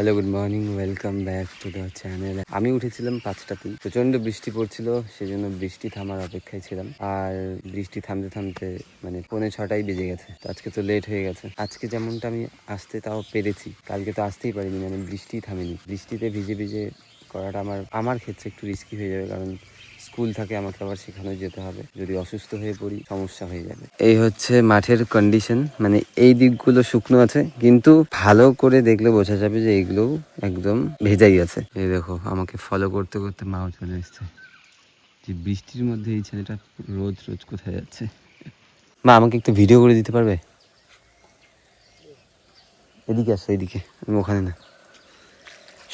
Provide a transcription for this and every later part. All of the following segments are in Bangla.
Hello good morning welcome back to the channel আমি উঠেছিলাম পাঁচটাতেই প্রচণ্ড বৃষ্টি পড়ছিল, সেজন্য বৃষ্টি থামার অপেক্ষায় ছিলাম। আর বৃষ্টি থামতে থামতে মানে পৌনে ছটাই বেজে গেছে, তো আজকে তো লেট হয়ে গেছে। আজকে যেমনটা আমি আসতে তাও পেরেছি, কালকে তো আসতেই পারিনি মানে বৃষ্টি থামেনি। বৃষ্টিতে ভিজে ভিজে করাটা আমার আমার ক্ষেত্রে একটু রিস্কি হয়ে যাবে, কারণ স্কুল থাকে, আমাকে আবার সেখানে যেতে হবে। যদি অসুস্থ হয়ে পড়ি, সমস্যা হয়ে যাবে। এই হচ্ছে মাঠের কন্ডিশন মানে এই দিকগুলো শুকনো আছে, কিন্তু ভালো করে দেখলে বোঝা যাবে যে এইগুলো একদম ভেজাই আছে। এই দেখো, আমাকে ফলো করতে করতে মাও চলে এসছে। যে বৃষ্টির মধ্যে এই ছেলেটা রোজ রোজ কোথায় যাচ্ছে? মা, আমাকে একটু ভিডিও করে দিতে পারবে? এদিকে আসো, এদিকে। আমি ওখানে না,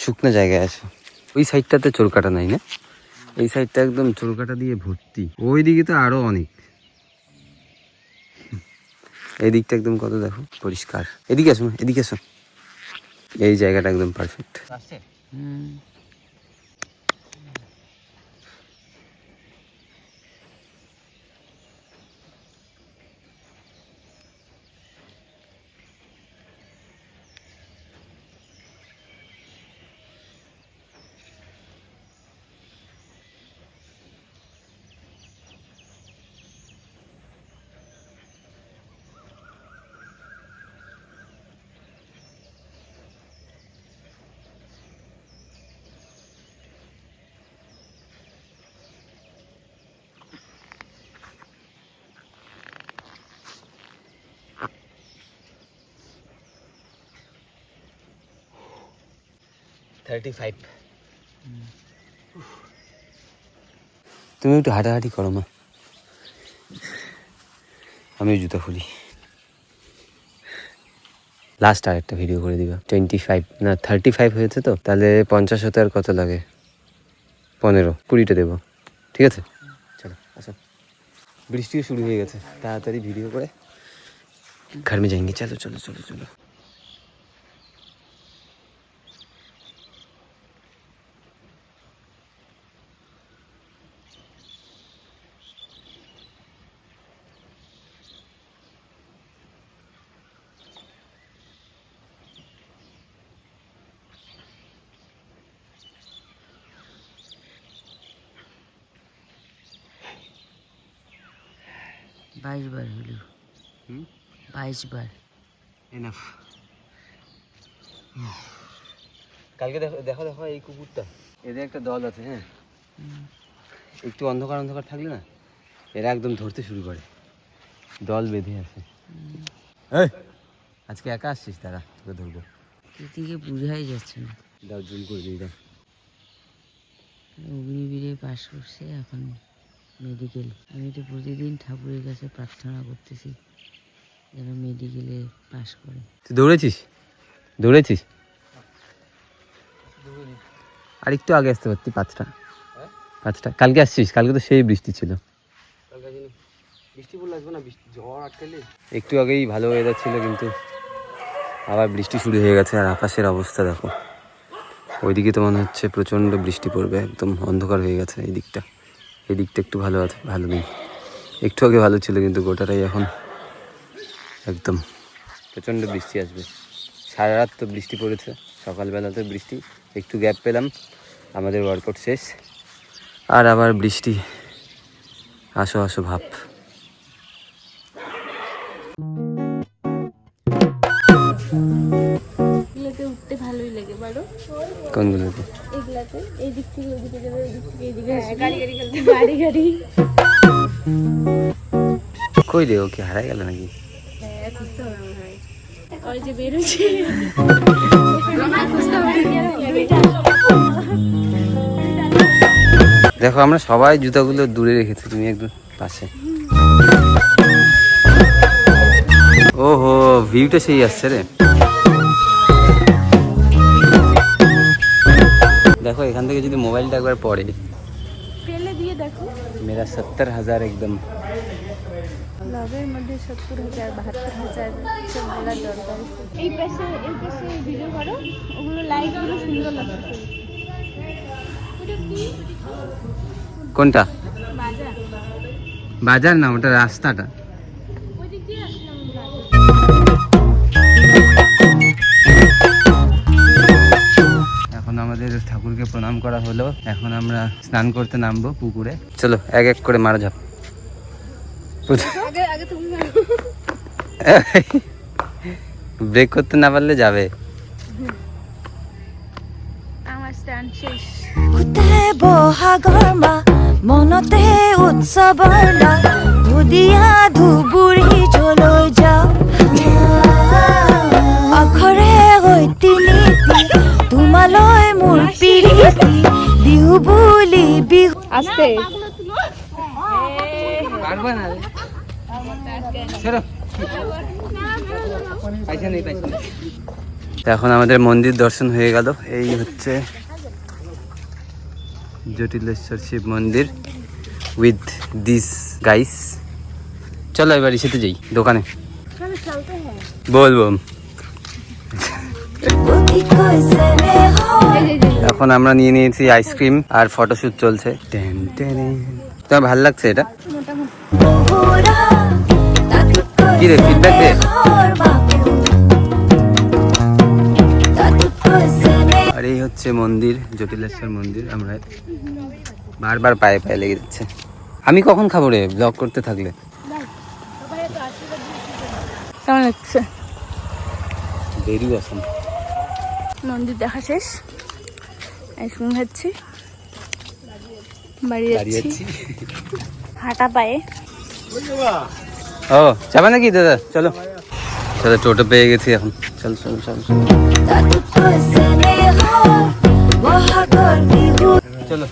শুকনো জায়গায় আসো ওই সাইডটাতে চোর কাটা নাই না? এই সাইডটা একদম চোরকাটা দিয়ে ভর্তি। ওই দিকে তো আরও অনেক। এই দিকটা একদম কত দেখো? পরিষ্কার। এদিকে আসুন এদিকে আসুন এই জায়গাটা একদম পারফেক্ট থার্টি ফাইভ তুমি একটু হাঁটাহাঁটি করো মা। আমি জুতো খুলি। লাস্ট আর একটা ভিডিও করে দিবা। টোয়েন্টি ফাইভ না থার্টি ফাইভ হয়েছে তো? তাহলে পঞ্চাশ হতে আর কত লাগে? পনেরো কুড়িটা দেবো। ঠিক আছে? চলো আসো। বৃষ্টিও শুরু হয়ে গেছে। তাড়াতাড়ি ভিডিও করে। ঘর মে যাएंगे চলো চলো চলো চলো। বাইশ বার হলো বাইশ বার। এনাফ কালকে দেখো দেখো দেখো এই কুকুরটা। এদের একটা দল আছে হ্যাঁ? একটু অন্ধকার অন্ধকার থাকলে না এরা একদম ধরতে শুরু করে। দল বেঁধে আছে। এই, আজকে একা আসছিস তারা? তোকে ধরবো। এদিকে বোঝাই যাচ্ছে না। দাও জুম করে দিই দাও। অগ্নিবীরে পাশ করছে এখন মেডিকেল আমি তো প্রতিদিন ঠাকুরের কাছে প্রার্থনা করতেছি যেন মেডিকেলে পাশ করে। তুই দৌড়েছিস? দৌড়েছিস? আর একটু আগে আসতে পারতি পাঁচটা। পাঁচটা। কালকে আসছিস? কালকে তো সেই বৃষ্টি ছিল। বৃষ্টি বললে আসবে না? বৃষ্টি ঝড় আটকালে। একটু আগেই ভালো ওয়েদার ছিল কিন্তু আবার বৃষ্টি শুরু হয়ে গেছে আর আকাশের অবস্থা দেখো। ওইদিকে তো মনে হচ্ছে প্রচণ্ড বৃষ্টি পড়বে একদম অন্ধকার হয়ে গেছে এই দিকটা। এই দিকটা একটু ভালো আছে ভালো নেই। একটু আগে ভালো ছিল কিন্তু গোটাটাই এখন একদম। প্রচণ্ড বৃষ্টি আসবে। সারা রাত তো বৃষ্টি পড়েছে সকালবেলাতে বৃষ্টি। একটু গ্যাপ পেলাম আমাদের ওয়ার্কআউট শেষ। আর আবার বৃষ্টি আসো আসো ভাব। এগুলোতে উঠতে ভালোই লাগে বলো কোনগুলোতে? এই দিক থেকে ওদিকে যাবে ওই দিক থেকে এইদিকে আসবে। গাড়ি গাড়ি খেলতে গাড়ি গাড়ি। কই রে ওকে হারাই গেল নাকি? হ্যাঁ খুঁজতে হবে মনে হয়। ওই যে বেরোচ্ছে। আমার খুঁজতে হবে। বেটা দেখো আমরা সবাই জুতাগুলো দূরে রেখেছি তুমি একদম পাশে। ওহো ভিউটা সেই আসছে রে। দেখো এখান থেকে যদি মোবাইলটা একবার পড়ে। ফেলে দিয়ে দেখো। মেরা সত্তর হাজার একদম। ব্লগের মধ্যে সত্তর হাজার বাহাত্তর হাজার দরকার এই পাশে এই পাশে ভিডিও করো ওগুলো লাইটগুলো সুন্দর লাগছে। কোনটা? বাজার। বাজার না ওটা রাস্তাটা। প্রণাম করা হলো। এখন আমরা স্নান করতে নামবো পুকুরে। চলো এক এক করে মারা যাক। আগে আগে তুমি ব্রেক করতে না পারলে যাবে। আমার স্ট্যান্ড শেষ। মনতে উৎসৱৰ ধুদিয়া আসতে। এখন আমাদের মন্দির দর্শন হয়ে গেল। এই হচ্ছে জটিলেশ্বর শিব মন্দির উইথ দিস গাইস চলো এবার ইসেতে যাই দোকানে। বলব এখন আমরা নিয়ে নিয়েছি আইসক্রিম আর ফটোশুট চলছে। টেন টেনে তোমার ভালো লাগছে এটা? কি রে, feedback দে। আর এই হচ্ছে মন্দির জটিলেশ্বর মন্দির আমরা বারবার পায়ে পায়ে লেগে যাচ্ছে। আমি কখন খাব রে? ব্লগ করতে থাকলে। কেমন লাগছে? ভেরি অসম মন্দির দেখা শেষ। আইসক্রিম খাচ্ছি বাড়ি যাচ্ছি। হাঁটা পায়ে। ও যাবে নাকি দাদা? চলো। চলো টোটো পেয়ে গেছি এখন। চল চল চল। চলো।